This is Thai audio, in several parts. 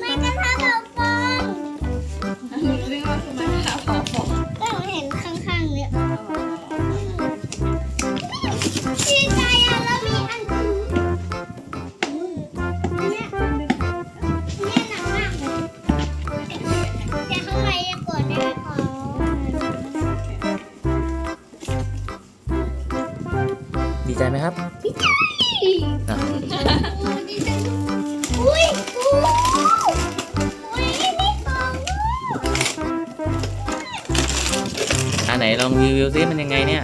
ไม่กระทะเป่าฟองเรียกว่าไม่กระทะเองก็เห็นข้างๆเนี่ยดีใจอะแมีอันเนี่ยนี่นักมากแต่ข้างกดได้ไหมอดีใจไหมครับอะ ดีใจ อุ้ยอุ้ยไม่ฟังอ่าไหนลองรีวิวซิมันยังไงเนี่ย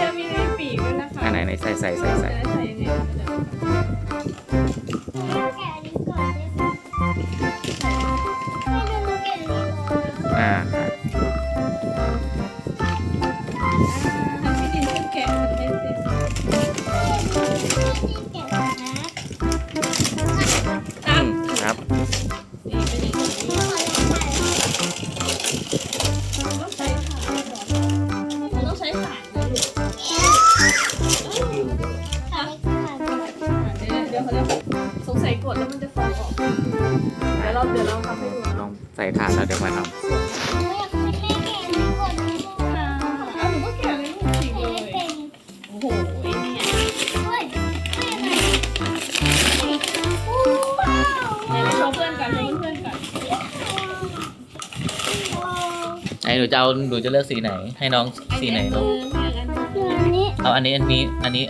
ยังมีในปีกด้วยนะคะอ่าไหนไหนใส่ใส่ใส่ใส่จะได้ใส่ยังไงคะเดี๋ยวแกะอันนี้ก่อนได้ไหมให้ดูแกะอันนี้ก่อนอ่าทำที่ดินขึ้นแกะมันได้เสร็จอื ดี๋ยวเขาจะสงสัยกดแล้วมันจะฟองออก เดี๋ยวเราเดี๋ยวเราทำให้ดูลองใส่ถาดแล้วเดี๋ยวมาทอ่าเอาหนูก็แกะเลยลูกจริงเลย โอ้โหไอ้เนี่ยไหนไปโชว์เพื่อนกันโชว์เพื่อนกันำไหนหนูจะเอาหนูจะเลือกสีไหน ให้น้องสีไหนลูกอันนี้ เอาอันนี้อันนี้อันนี้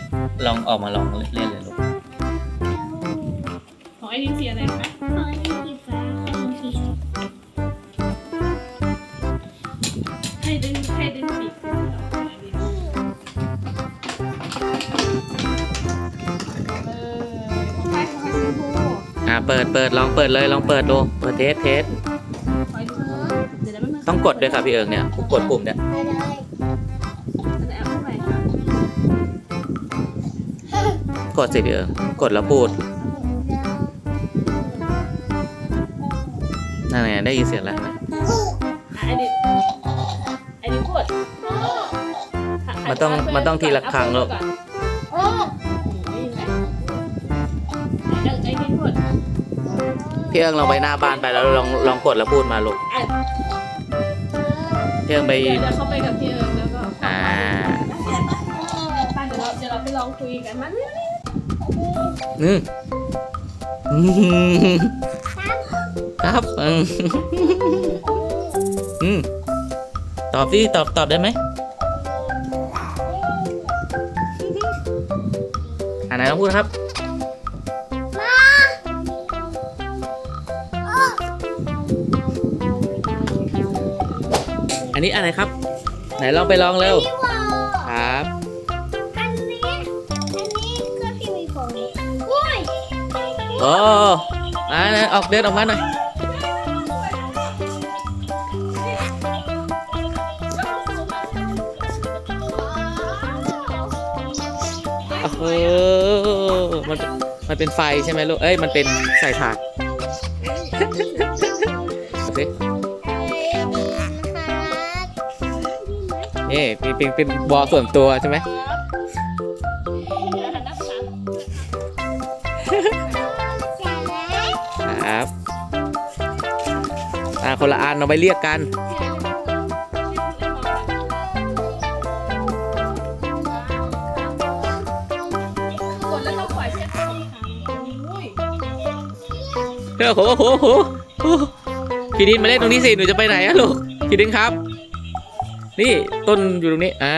ลองออกมาลองเล่นเลย ลูกของไอ้นี่สีอะไรคะให้ดึงให้ดึงปีกเออของใครของใครสีชมพูอ่าเปิดเปิดลองเปิดเลยลองเปิดดูเปิดเทสเทสขอดูเดี๋ยวเดี๋ยวมันต้องกดด้วยค่ะพี่เอิงเนี่ยกดปุ่มเนี่ยอันไหนเอาเข้าไปค่ะ กดสิพี่เอิงกดแล้วพูด นั่นไงได้ยินเสียงแล้วเห็นไหมอะไอ้ดิไอ้ดิพูดมันต้องมันต้องทีละครั้งลูกไอ้ดิพูดพี่เอิงลองไปหน้าบ้านไปแล้วลองลองกดแล้วพูดมาลูกอะพี่เอิงไปเดี๋ยวเราเข้าไปกับพี่เอิญแล้วก็อ่าไปเดี๋ยวเราเดี๋ยวเราไปลองคุยกันมันอืมอืม ครับอืมอืมตอบสิตอบตอบได้ไหมอันไหนลองพูดครับอันนี้อะไรครับ ไหนลองไปลองเร็วครับอันนี้อันนี้ก็ที่มีผมอุ้ยโอ้อ่าออกเดินออกมาหน่อย โอ้โหมันมันเป็นไฟใช่ไหมลูก เอ้ย มันเป็นใส่ถ่านดูสินี่เป็นเป็นเป็นบอส่วนตัวใช่ไหมครับอ่าคนละอันเอาไปเรียกกัน เฮ้ยโหโหโหโหพี่ดินมาเล่นตรงนี้สิหนูจะไปไหนอะลูกพี่ดินครับ นี่ต้นอยู่ตรงนี้อ่า